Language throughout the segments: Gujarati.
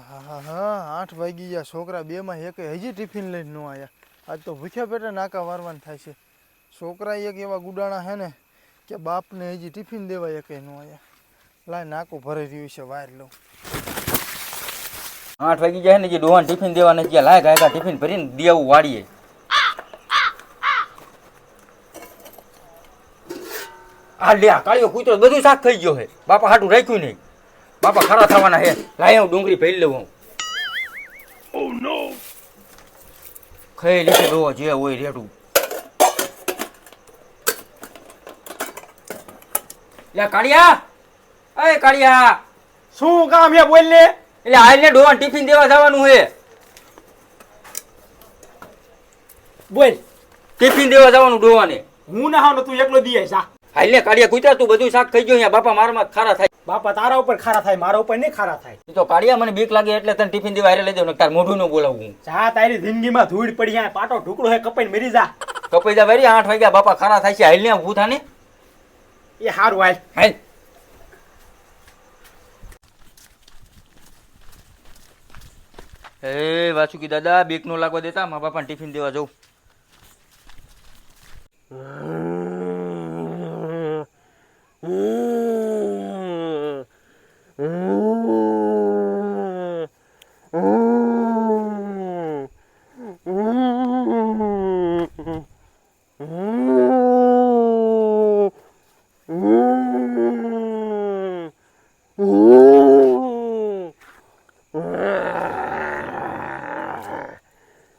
હા હા આઠ વાગી ગયા. છોકરા બેમાં એક હજી ટિફિન લઈને ન આવ્યા આજ તો ભૂખ્યા પેટે નાકા વારવાનું થાય છે. છોકરા એક એવા ગુડાણા હે ને કે બાપને હજી ટિફિન દેવા એક ન આવ્યા લાય નાકું ભરાઈ રહ્યું છે વાર લઉં. આઠ વાગી જાય ને જે ડોહાને ટિફિન દેવાના ગયા. લાય ગાયકા ટિફિન ભરીને દેવું વાળીએ. આ લે કાળિયો કૂતરો બધું શાક થઈ ગયો હે. બાપા હાટું રાખ્યું નહીં. બાપા ખરા થવાના હે. લાય હું ડુંગળી ભરી લઉં હું. ખાઈ લીધે ડોહો જે હોય રેડું. લે કાળિયા. અરે કાળિયા. શું કામ હે બોલ ને એટલે હાલને ડોહાને ટિફિન દેવા જવાનું હે. બોલ. ટિફિન દેવા જવાનું ડોવાને હું ના હોઉં તું એકલો દીએ જા. હાલને કાળિયા કૂતરા તું બધું શાક ખાઈ ગયો અહીંયા. બાપા મારમાં ખારા થાય. બાપા તારા ઉપર ખારા થાય મારા ઉપર નહીં ખારા થાય. તો કાળિયા મને બીક લાગે એટલે તને ટિફિન દેવા લઈ જાઉં તાર મોઢું નું બોલાવું. જા તારી જિંદગીમાં ધૂળ પડી જાય પાટો ઢુકડો હે કપાઈ મરી જા. કપાઈ જા ભાઈ આઠ વાગ્યા બાપા ખારા થાય છે હાલને થાય ને એ હારું હાલ. હાલ. એ વાસુકી દાદા બીક નો લાગવા દેતા મા બાપાને ટિફિન દેવા જવું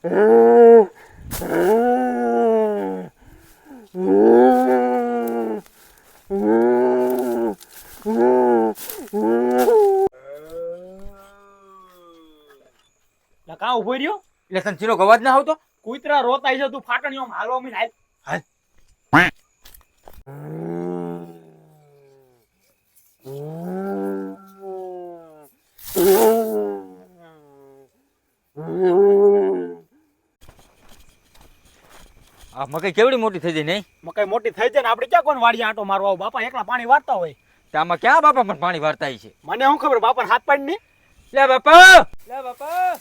લા કાં ઊભો રહ્યો? એટલે તને ચીરો ગવાજ ના આવતો? કુતરા રોતા છે તું ફાટણીઓ હાલવા મીન હાલ. હાલ. આ મકાઈ કેવડી મોટી થઈ જાય નહીં? મકાઈ મોટી થઈ જાય ને આપણે ક્યાં કોણ વાડી આંટો મારવા આવું? બાપા એકલા પાણી વાળતા હોય. તો આમાં ક્યાં બાપા પણ પાણી વારતા છે? મને શું ખબર બાપા હાથ પાડી નહીં? લે બાપા! લે બાપા!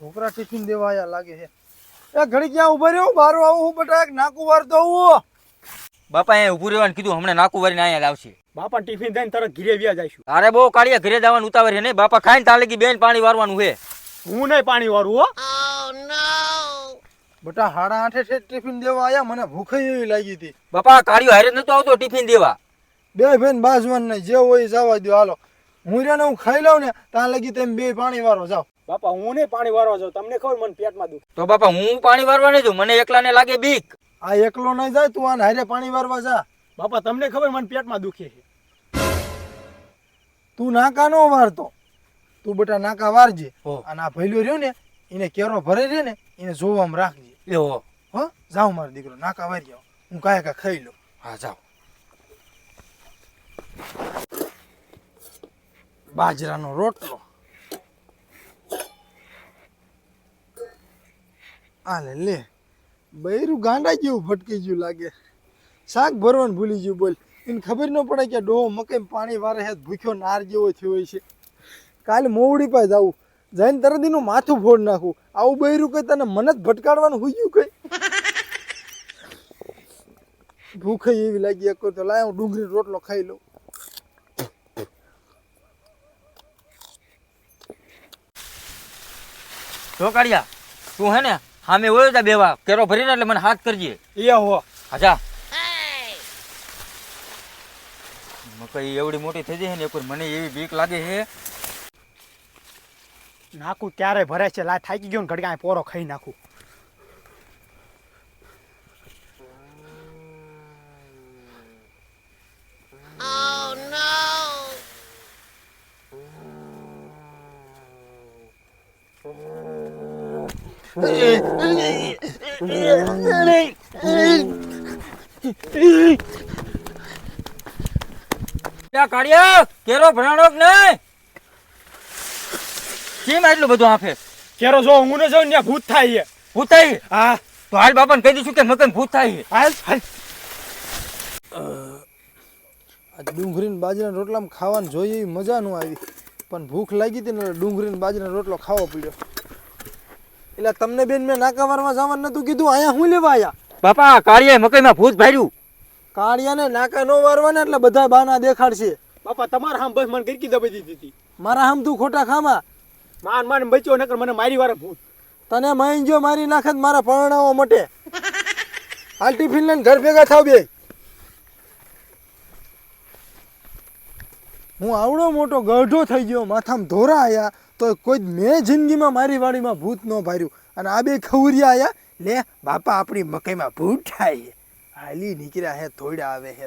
છોકરા ટિફિન દેવા આયા લાગે છે. એ ઘડી ક્યાં ઊભા રહ્યો? બારો આવું હું બટા એક નાકું વાર દઉં બાપા એ ઉભું રહેવાનું કીધું હમણાં નાકું વારીને અહીંયા લાવશે. બાપા ટિફિન દઈને તરત ઘીરે વ્યા જઈશું. અરે બહુ કાઢીએ ઘરે જવાનું ઉતાવળ છે નહીં? બાપા ખાઈને તાલે બેન પાણી વારવાનું છે. હું નહીં પાણી વાળું હો. બટા હાડા આઠે છે ટિફિન દેવા આયા મને ભૂખ એવી લાગી હતી. બાપા કાળિયો હારે નતો આવતો ટિફિન દેવા? બે બેન બાજવાન નહીં જે હોય જવા દો હાલો. હું રે ને હું ખાઈ લઉં ને ત્યાં લગી તેમ બે પાણી વાળો જાઓ. બાપા હું નહીં પાણી વાળવા જાઉં. તમને ખબર મને પેટમાં દુખ. તો બાપા હું પાણી વારવા નહીં જાઉં? મને એકલાને લાગે બીક. આ એકલો નહીં જાય તું આને હારે પાણી વારવા જા. બાપા તમને ખબર મને પેટમાં દુખે છે. તું નાકા નો વારતો. તું બટા નાકા વારજે. અને આ ભૈલો રહ્યો ને એને કેરો ભરે રે ને એને જોવામાં રાખજે. એવો હો. જાઉં મારો દીકરો નાકા વારી જાઉં હું કાંઈ કાંઈ ખાઈ લઉં. હા જાઓ. બાજરાનો રોટલો. આ લે લે બૈરું ગાંડા જેવું ભટકી ગયું લાગે. શાક ભરવાનું ભૂલી ગયું બોલ. એને ખબર ન પડે કે ડોહો મકાઈ પાણી વારે હેત ભૂખ્યો નાર જેવો થયો હોય છે. કાલે મોવડી પાસે જાવું જઈને તરત એનું માથું ફોડ નાખું. આવું બૈરું કઈ તને મને જ ભટકાડવાનું હોય ગયું કઈ? ભૂખ એવી લાગી એક તો લાય હું ડુંગળી રોટલો ખાઈ લઉં. જો તું હે ને સામે હોય તા બેવા કેરો ભરીને એટલે મને હાથ કરજે. એ હો હા મકઈ એવડી મોટી થઈ જાય ને એક મને એવી બીક લાગે છે. નાખું ક્યારે ભરે છે? લા થાકી ગયો ને ઘડી પોરો ખાઈ નાખું. કાઢ્યો કેરો ભરાણો નહીં? કેમ એટલું બધું આપે કેરો જો હું ને જાઉં ત્યાં ભૂત થાય ભૂત થાય હા. તો હાલ બાપાને કહી દઈશું કે મકન ભૂત થાય હાલ હાલ. આ ડુંગળીને બાજરાના રોટલામાં ખાવાનું જોઈએ એવી મજા ન આવી. પણ ભૂખ લાગી હતી ને ડુંગરીન ડુંગળીને બાજરાનો રોટલો ખાવો પડ્યો. એટલે તમને બેન મેં નાકાવારમાં જવાનું નતું કીધું અહીંયા હું લેવા આયા? બાપા કાળિયા મકઈમાં ભૂત ભાર્યું. કાળિયાને નાકા નો વારવાના એટલે બધા બાના દેખાડશે. બાપા તમારા હામ બસ મને ગરકી દબાઈ દીધી હતી. મારા હમ તું ખોટા ખામાં. માન માન બચ્યો, નકર મને મારી વારે ભૂત તને માઈન જો મારી નાખે મારા પરણાવો મટે. હાલ ટિફિન લઈને ઘર ભેગા થાવ બે. હું આવડો મોટો ગઢો થઈ ગયો, માથામાં ધોરા આયા તો કોઈ મેં જિંદગીમાં મારી વાડીમાં ભૂત ન ભાર્યું. અને આ બે ખવરિયા આયા, લે, બાપા આપણી મકાઈમાં ભૂત થાય હાલી નીકળ્યા હે થોડા આવે હે.